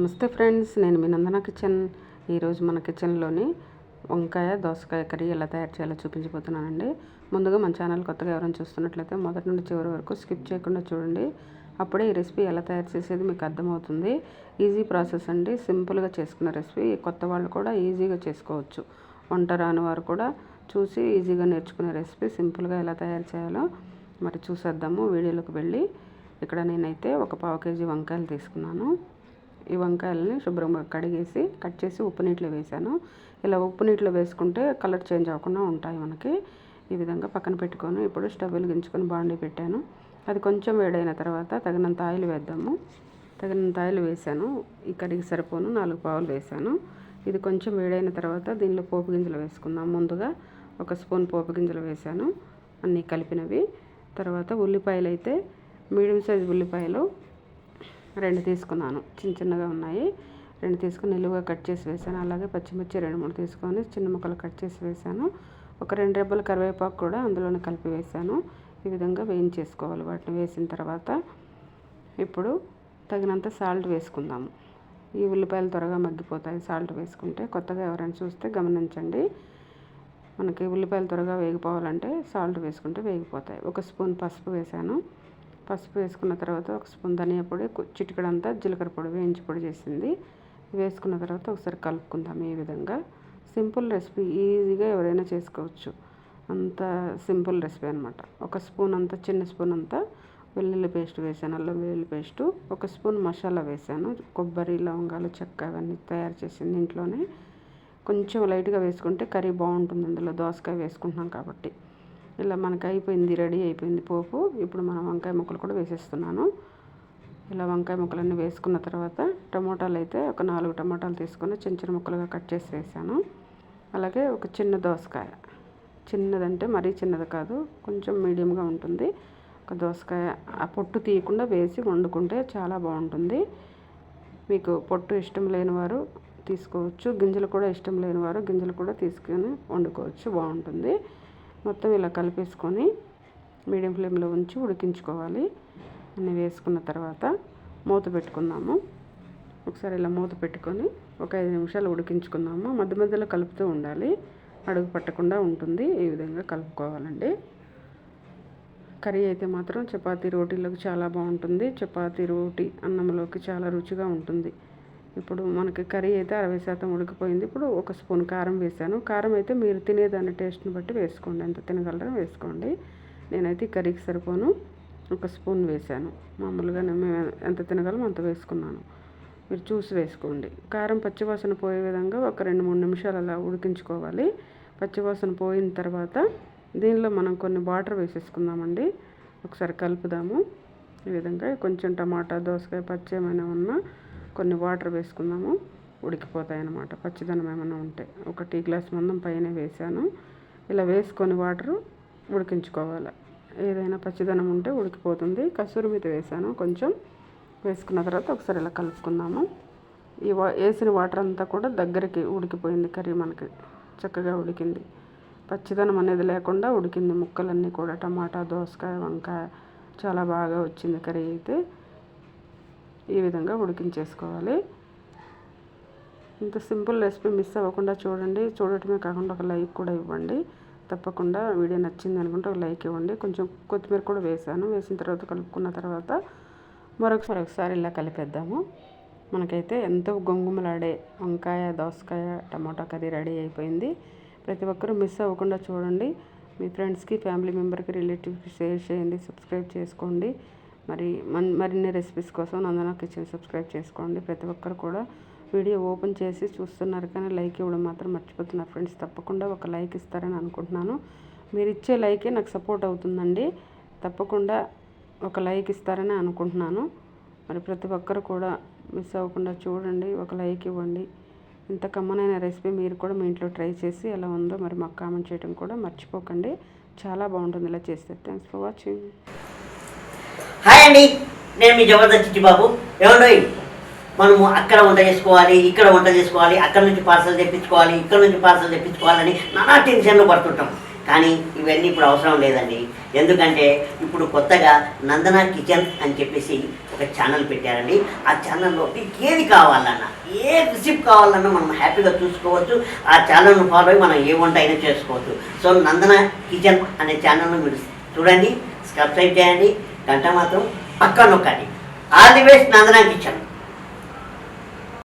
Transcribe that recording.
నమస్తే ఫ్రెండ్స్ నేను మీ నందన కిచెన్. ఈరోజు మన కిచెన్లోని వంకాయ దోసకాయ కర్రీ ఎలా తయారు చేయాలో చూపించబోతున్నానండి. ముందుగా మన ఛానల్ కొత్తగా ఎవరైనా చూస్తున్నట్లయితే మొదటి నుండి చివరి వరకు స్కిప్ చేయకుండా చూడండి. అప్పుడే ఈ రెసిపీ ఎలా తయారు చేసేది మీకు అర్థమవుతుంది. ఈజీ ప్రాసెస్ అండి. సింపుల్గా చేసుకున్న రెసిపీ. కొత్త వాళ్ళు కూడా ఈజీగా చేసుకోవచ్చు. వంట రాని వారు కూడా చూసి ఈజీగా నేర్చుకునే రెసిపీ సింపుల్గా ఎలా తయారు చేయాలో మరి చూసేద్దాము. వీడియోలోకి వెళ్ళి ఇక్కడ నేనైతే ఒక పావు కేజీ వంకాయలు తీసుకున్నాను. ఈ వంకాయలని శుభ్రంగా కడిగేసి కట్ చేసి ఉప్పు నీటిలో వేసాను. ఇలా ఉప్పు నీటిలో వేసుకుంటే కలర్ చేంజ్ అవ్వకుండా ఉంటాయి మనకి. ఈ విధంగా పక్కన పెట్టుకొని ఇప్పుడు స్టవ్ వెలిగించుకొని బాండీ పెట్టాను. అది కొంచెం వేడైన తర్వాత తగినంత ఆయిల్ వేద్దాము. తగినంత ఆయిల్ వేసాను. ఈ కడిగి సరిపోను నాలుగు పావులు వేసాను. ఇది కొంచెం వేడైన తర్వాత దీనిలో పోపు గింజలు వేసుకుందాం. ముందుగా ఒక స్పూన్ పోపు గింజలు వేసాను. అన్నీ కలిపినవి. తర్వాత ఉల్లిపాయలు అయితే మీడియం సైజ్ ఉల్లిపాయలు రెండు తీసుకున్నాను. చిన్న చిన్నగా ఉన్నాయి. రెండు తీసుకుని నిలువుగా కట్ చేసి వేసాను అలాగే పచ్చిమిర్చి రెండు మూడు తీసుకొని చిన్న ముక్కలు కట్ చేసి వేసాను ఒక రెండు రెబ్బల కరివేపాకు కూడా అందులోనే కలిపి వేసాను ఈ విధంగా వేయించేసుకోవాలి వాటిని వేసిన తర్వాత. ఇప్పుడు తగినంత సాల్ట్ వేసుకుందాము. ఈ ఉల్లిపాయలు త్వరగా మగ్గిపోతాయి. సాల్ట్ వేసుకుంటే కొత్తగా ఎవరైనా చూస్తే గమనించండి. మనకి ఉల్లిపాయలు త్వరగా వేగిపోవాలంటే సాల్ట్ వేసుకుంటే వేగిపోతాయి. ఒక స్పూన్ పసుపు వేసాను పసుపు వేసుకున్న తర్వాత ఒక స్పూన్ ధనియా పొడి చిటికడంతా జీలకర్ర పొడి వేయించి పొడి చేసింది. వేసుకున్న తర్వాత ఒకసారి కలుపుకుందాం ఈ విధంగా. సింపుల్ రెసిపీ ఈజీగా ఎవరైనా చేసుకోవచ్చు. అంత సింపుల్ రెసిపీ అనమాట ఒక స్పూన్ అంతా చిన్న స్పూన్ అంతా వెల్లుల్లి పేస్ట్ వేసాను. అల్లం వెల్లుల్లి పేస్టు ఒక స్పూన్ మసాలా వేసాను. కొబ్బరి లవంగాలు చెక్క అవన్నీ తయారు చేసింది ఇంట్లోనే. కొంచెం లైట్గా వేసుకుంటే కర్రీ బాగుంటుంది. అందులో దోసకాయ వేసుకుంటున్నాం కాబట్టి. ఇలా మనకి అయిపోయింది రెడీ అయిపోయింది పోపు. ఇప్పుడు మనం వంకాయ ముక్కలు కూడా వేసేస్తున్నాను. ఇలా వంకాయ ముక్కలన్నీ వేసుకున్న తర్వాత టమోటాలు అయితే ఒక నాలుగు టమోటాలు తీసుకొని చిన్న చిన్న ముక్కలుగా కట్ చేసి వేసాను. అలాగే ఒక చిన్న దోసకాయ. చిన్నదంటే మరీ చిన్నది కాదు కొంచెం మీడియంగా ఉంటుంది. ఒక దోసకాయ ఆ పొట్టు తీయకుండా వేసి వండుకుంటే చాలా బాగుంటుంది. మీకు పొట్టు ఇష్టం లేని వారు తీసుకోవచ్చు గింజలు కూడా ఇష్టం లేని వారు గింజలు కూడా తీసుకొని వండుకోవచ్చు బాగుంటుంది. మొత్తం ఇలా కలిపేసుకొని మీడియం ఫ్లేమ్లో ఉంచి ఉడికించుకోవాలి. అన్నీ వేసుకున్న తర్వాత మూత పెట్టుకుందాము. ఒకసారి ఇలా మూత పెట్టుకొని ఒక ఐదు నిమిషాలు ఉడికించుకుందాము. మధ్య మధ్యలో కలుపుతూ ఉండాలి. అడుగు పట్టకుండా ఉంటుంది. ఈ విధంగా కలుపుకోవాలండి. కర్రీ అయితే మాత్రం చపాతీ రోటీలోకి చాలా బాగుంటుంది. చపాతీ రోటీ అన్నంలోకి చాలా రుచిగా ఉంటుంది. ఇప్పుడు మనకి కర్రీ అయితే అరవై శాతం ఉడికిపోయింది. ఇప్పుడు ఒక స్పూన్ కారం వేసాను. కారం అయితే మీరు తినేదాని టేస్ట్ని బట్టి వేసుకోండి. ఎంత తినగలరో వేసుకోండి. నేనైతే ఈ కర్రీకి సరిపోను. ఒక స్పూన్ వేసాను. మామూలుగా మేము ఎంత తినగలమో అంత వేసుకున్నాను. మీరు చూసి వేసుకోండి. కారం పచ్చివాసన పోయే విధంగా ఒక రెండు మూడు నిమిషాలు అలా ఉడికించుకోవాలి. పచ్చివాసన పోయిన తర్వాత దీనిలో మనం కొన్ని వాటర్ వేసేసుకుందామండి. ఒకసారి కలుపుదాము. ఈ విధంగా కొంచెం టమాటా దోసకాయ పచ్చి ఏమైనా ఉన్నా కొన్ని వాటర్ వేసుకుందాము. ఉడికిపోతాయి అన్నమాట పచ్చిదనం ఏమైనా ఉంటే. ఒక టీ గ్లాస్ మందం పైన వేసాను ఇలా వేసుకొని వాటరు ఉడికించుకోవాలి. ఏదైనా పచ్చిదనం ఉంటే ఉడికిపోతుంది. కసూరి మీద వేసాను కొంచెం. వేసుకున్న తర్వాత ఒకసారి ఇలా కలుపుకుందాము. ఈ వా వేసిన వాటర్ అంతా కూడా దగ్గరికి ఉడికిపోయింది. కర్రీ మనకి చక్కగా ఉడికింది. పచ్చిదనం అనేది లేకుండా ఉడికింది. ముక్కలన్నీ కూడా టమాటా దోసకాయ వంకాయ చాలా బాగా వచ్చింది కర్రీ అయితే. ఈ విధంగా ఉడికించేసుకోవాలి. ఇంత సింపుల్ రెసిపీ మిస్ అవ్వకుండా చూడండి. చూడటమే కాకుండా ఒక లైక్ కూడా ఇవ్వండి. తప్పకుండా వీడియో నచ్చింది అనుకుంటే ఒక లైక్ ఇవ్వండి. కొంచెం కొత్తిమీర కూడా వేసాను. వేసిన తర్వాత కలుపుకున్న తర్వాత మరొకసారి ఒకసారి ఇలా కలిపేద్దాము. మనకైతే ఎంతో గొంగుమలాడే వంకాయ దోసకాయ టమాటా కర్రీ రెడీ అయిపోయింది. ప్రతి ఒక్కరూ మిస్ అవ్వకుండా చూడండి. మీ ఫ్రెండ్స్కి ఫ్యామిలీ మెంబర్కి రిలేటివ్కి షేర్ చేయండి. సబ్స్క్రైబ్ చేసుకోండి. మరి మన్ మరిన్ని రెసిపీస్ కోసం నందన కిచెన్ సబ్స్క్రైబ్ చేసుకోండి. ప్రతి ఒక్కరు కూడా వీడియో ఓపెన్ చేసి చూస్తున్నారు కానీ లైక్ ఇవ్వడం మాత్రం మర్చిపోతున్నారు. ఫ్రెండ్స్ తప్పకుండా ఒక లైక్ ఇస్తారని అనుకుంటున్నాను. మీరు ఇచ్చే లైకే నాకు సపోర్ట్ అవుతుందండి. తప్పకుండా ఒక లైక్ ఇస్తారని అనుకుంటున్నాను. మరి ప్రతి ఒక్కరు కూడా మిస్ అవ్వకుండా చూడండి ఒక లైక్ ఇవ్వండి. ఇంత కమ్మనైన రెసిపీ మీరు కూడా మీ ఇంట్లో ట్రై చేసి ఎలా ఉందో మరి మాకు కామెంట్ చేయడం కూడా మర్చిపోకండి. చాలా బాగుంటుంది ఇలా చేస్తే. థ్యాంక్స్ ఫర్ వాచింగ్ హాయ్ అండి. నేను మీ జబర్దస్త్ చిట్టిబాబు ఏమండోయ్ మనము అక్కడ వంట చేసుకోవాలి ఇక్కడ వంట చేసుకోవాలి అక్కడ నుంచి పార్సల్ తెప్పించుకోవాలి ఇక్కడ నుంచి పార్సల్ తెప్పించుకోవాలని నానా టెన్షన్లో పడుతుంటాం. కానీ ఇవన్నీ ఇప్పుడు అవసరం లేదండి. ఎందుకంటే ఇప్పుడు కొత్తగా నందన కిచెన్ అని చెప్పేసి ఒక ఛానల్ పెట్టారండి. ఆ ఛానల్లో మీకు ఏది కావాలన్నా ఏ రిసిప్ట్ కావాలన్నా మనం హ్యాపీగా చూసుకోవచ్చు. ఆ ఛానల్ను ఫాలో అయ్యి మనం ఏ వంట అయినా చేసుకోవచ్చు. సో నందన కిచెన్ అనే ఛానల్ను మీరు చూడండి సబ్స్క్రైబ్ చేయండి. గంట మాత్రం పక్కన నొక్కండి. All the best Nandana kitchen